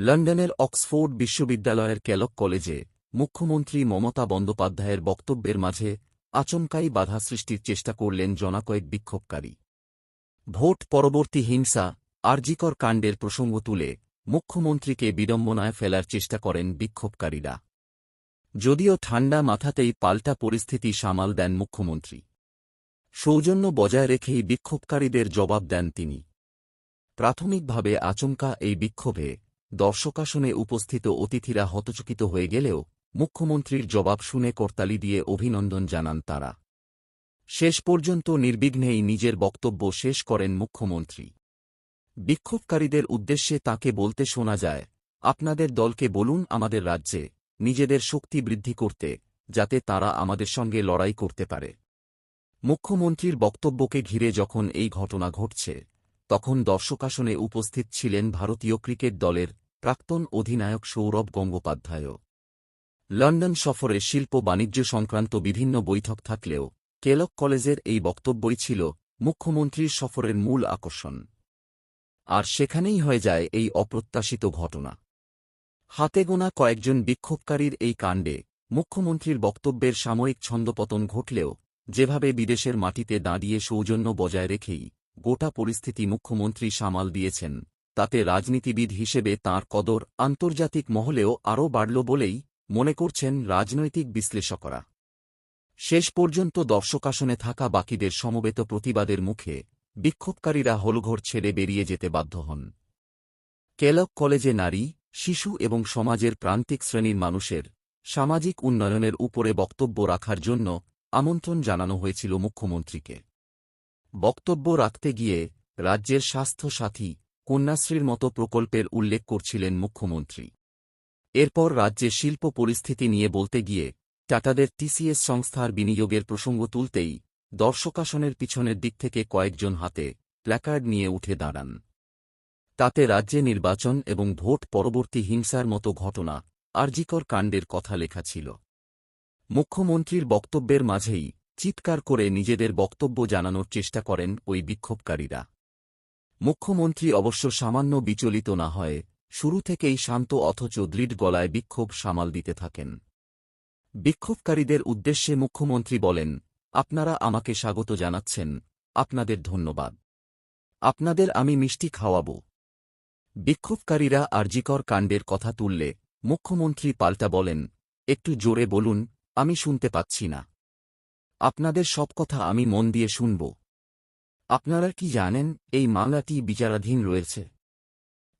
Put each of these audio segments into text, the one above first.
লন্ডনের অক্সফোর্ড বিশ্ববিদ্যালয়ের ক্যালক কলেজে মুখ্যমন্ত্রী মমতা বন্দ্যোপাধ্যায়ের বক্তব্যের মাঝে আচমকাই বাধা সৃষ্টির চেষ্টা করলেন জনাকয়েক বিক্ষোভকারী। ভোট পরবর্তী হিংসা, আরজিকর কাণ্ডের প্রসঙ্গ তুলে মুখ্যমন্ত্রীকে বিড়ম্বনায় ফেলার চেষ্টা করেন বিক্ষোভকারীরা। যদিও ঠান্ডা মাথাতেই পাল্টা পরিস্থিতি সামাল দেন মুখ্যমন্ত্রী। সৌজন্য বজায় রেখেই বিক্ষোভকারীদের জবাব দেন তিনি। প্রাথমিকভাবে আচমকা এই বিক্ষোভে দর্শকাসনে উপস্থিত অতিথিরা হতচকিত হয়ে গেলেও মুখ্যমন্ত্রীর জবাব শুনে করতালি দিয়ে অভিনন্দন জানান তারা। শেষ পর্যন্ত নির্বিঘ্নেই নিজের বক্তব্য শেষ করেন মুখ্যমন্ত্রী। বিক্ষোভকারীদের উদ্দেশ্যে তাকে বলতে শোনা যায়, আপনাদের দলকে বলুন আমাদের রাজ্যে, নিজেদের শক্তি বৃদ্ধি করতে, যাতে তারা আমাদের সঙ্গে লড়াই করতে পারে। মুখ্যমন্ত্রীর বক্তব্যকে ঘিরে যখন এই ঘটনা ঘটছে, তখন দর্শকাসনে উপস্থিত ছিলেন ভারতীয় ক্রিকেট দলের প্রাক্তন অধিনায়ক সৌরভ গঙ্গোপাধ্যায়ও। লন্ডন সফরে শিল্প বাণিজ্য সংক্রান্ত বিভিন্ন বৈঠক থাকলেও কেলক কলেজের এই বক্তব্যই ছিল মুখ্যমন্ত্রীর সফরের মূল আকর্ষণ। আর সেখানেই হয়ে যায় এই অপ্রত্যাশিত ঘটনা। হাতে গোনা কয়েকজন বিক্ষোভকারীর এই কাণ্ডে মুখ্যমন্ত্রীর বক্তব্যের সাময়িক ছন্দপতন ঘটলেও যেভাবে বিদেশের মাটিতে দাঁড়িয়ে সৌজন্য বজায় রেখেই গোটা পরিস্থিতি মুখ্যমন্ত্রী সামাল দিয়েছেন তাতে রাজনীতিবিদ হিসেবে তার কদর আন্তর্জাতিক মহলেও আরও বাড়ল বলেই মনে করছেন রাজনৈতিক বিশ্লেষকরা। শেষ পর্যন্ত দর্শকাসনে থাকা বাকিদের সমবেত প্রতিবাদের মুখে বিক্ষোভকারীরা হলঘর ছেড়ে বেরিয়ে যেতে বাধ্য হন। কেলক কলেজে নারী, শিশু এবং সমাজের প্রান্তিক শ্রেণির মানুষের সামাজিক উন্নয়নের উপরে বক্তব্য রাখার জন্য আমন্ত্রণ জানানো হয়েছিল মুখ্যমন্ত্রীকে। বক্তব্য রাখতে গিয়ে রাজ্যের স্বাস্থ্য সাথী কন্যাশ্রীর মতো প্রকল্পের উল্লেখ করছিলেন মুখ্যমন্ত্রী। এরপর রাজ্যে শিল্প পরিস্থিতি নিয়ে বলতে গিয়ে টাটাদের টিসিএস সংস্থার বিনিয়োগের প্রসঙ্গ তুলতেই দর্শকাসনের পিছনের দিক থেকে কয়েকজন হাতে প্ল্যাকার্ড নিয়ে উঠে দাঁড়ান। তাতে রাজ্যে নির্বাচন এবং ভোট পরবর্তী হিংসার মতো ঘটনা আরজিকর কাণ্ডের কথা লেখা ছিল। মুখ্যমন্ত্রীর বক্তব্যের মাঝেই চিৎকার করে নিজেদের বক্তব্য জানানোর চেষ্টা করেন ওই বিক্ষোভকারীরা। মুখ্যমন্ত্রী অবশ্য সামান্য বিচলিত না হয় শুরু থেকেই শান্ত অথচ দৃঢ় গলায় বিক্ষোভ সামাল দিতে থাকেন। বিক্ষোভকারীদের উদ্দেশ্যে মুখ্যমন্ত্রী বলেন, আপনারা আমাকে স্বাগত জানাচ্ছেন, আপনাদের ধন্যবাদ। আপনাদের আমি মিষ্টি খাওয়াব। বিক্ষোভকারীরা আরজিকর কাণ্ডের কথা তুললে মুখ্যমন্ত্রী পাল্টা বলেন, একটু জোরে বলুন, আমি শুনতে পাচ্ছি না। আপনাদের সব কথা আমি মন দিয়ে শুনব। আপনারা কি জানেন, এই মামলাটি বিচারাধীন রয়েছে?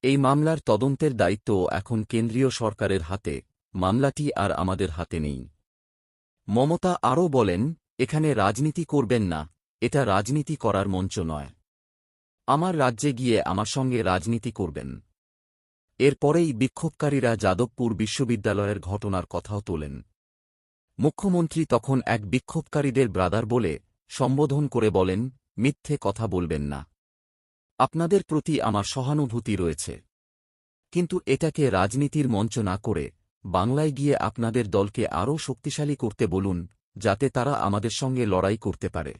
এই মামলার তদন্তের দায়িত্ব এখন কেন্দ্রীয় সরকারের হাতে, মামলাটি আর আমাদের হাতে নেই। মমতা আরও বলেন, এখানে রাজনীতি করবেন না, এটা রাজনীতি করার মঞ্চ নয়। আমার রাজ্যে গিয়ে আমার সঙ্গে রাজনীতি করবেন। এরপরেই বিক্ষোভকারীরা যাদবপুর বিশ্ববিদ্যালয়ের ঘটনার কথাও তোলেন। মুখ্যমন্ত্রী তখন এক বিক্ষোভকারীদের ব্রাদার বলে সম্বোধন করে বলেন মিথ্যে কথা বলবেন না। আপনাদের প্রতি আমার সহানুভূতি রয়েছে। কিন্তু এটাকে রাজনীতির মঞ্চ না করে বাংলায় গিয়ে আপনাদের দলকে আরও শক্তিশালী করতে বলুন, যাতে তারা আমাদের সঙ্গে লড়াই করতে পারে।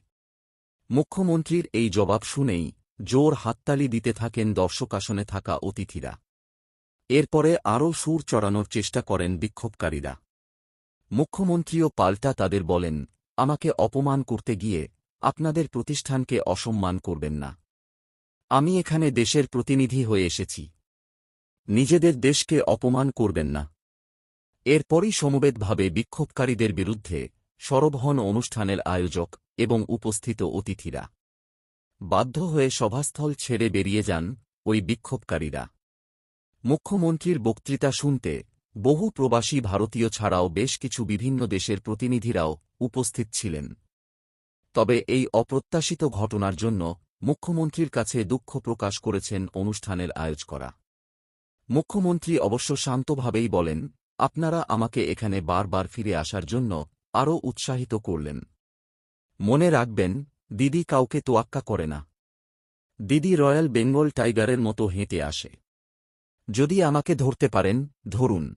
মুখ্যমন্ত্রীর এই জবাব শুনেই জোর হাততালি দিতে থাকেন দর্শক আসনে থাকা অতিথিরা। এরপরে আরও সুর চড়ানোর চেষ্টা করেন বিক্ষোভকারীরা। মুখ্যমন্ত্রীও পাল্টা তাদের বলেন, আমাকে অপমান করতে গিয়ে আপনাদের প্রতিষ্ঠানকে অসম্মান করবেন না। আমি এখানে দেশের প্রতিনিধি হয়ে এসেছি। নিজেদের দেশকে অপমান করবেন না। এরপরই সমবেতভাবে বিক্ষোভকারীদের বিরুদ্ধে সরব হন অনুষ্ঠানের আয়োজক এবং উপস্থিত অতিথিরা বাধ্য হয়ে সভাস্থল ছেড়ে বেরিয়ে যান ওই বিক্ষোভকারীরা। মুখ্যমন্ত্রীর বক্তৃতা শুনতে বহু প্রবাসী ভারতীয় ছাড়াও বেশ কিছু বিভিন্ন দেশের প্রতিনিধিরাও উপস্থিত ছিলেন। তবে এই অপ্রত্যাশিত ঘটনার জন্য মুখ্যমন্ত্রীর কাছে দুঃখ প্রকাশ করেছেন অনুষ্ঠানের আয়োজকরা। মুখ্যমন্ত্রী অবশ্য শান্তভাবেই বলেন, আপনারা আমাকে এখানে বারবার ফিরে আসার জন্য আরও উৎসাহিত করলেন। মনে রাখবেন, দিদি কাউকে তোয়াক্কা করে না। দিদি রয়্যাল বেঙ্গল টাইগারের মতো হেঁটে আসে। যদি আমাকে ধরতে পারেন, ধরুন।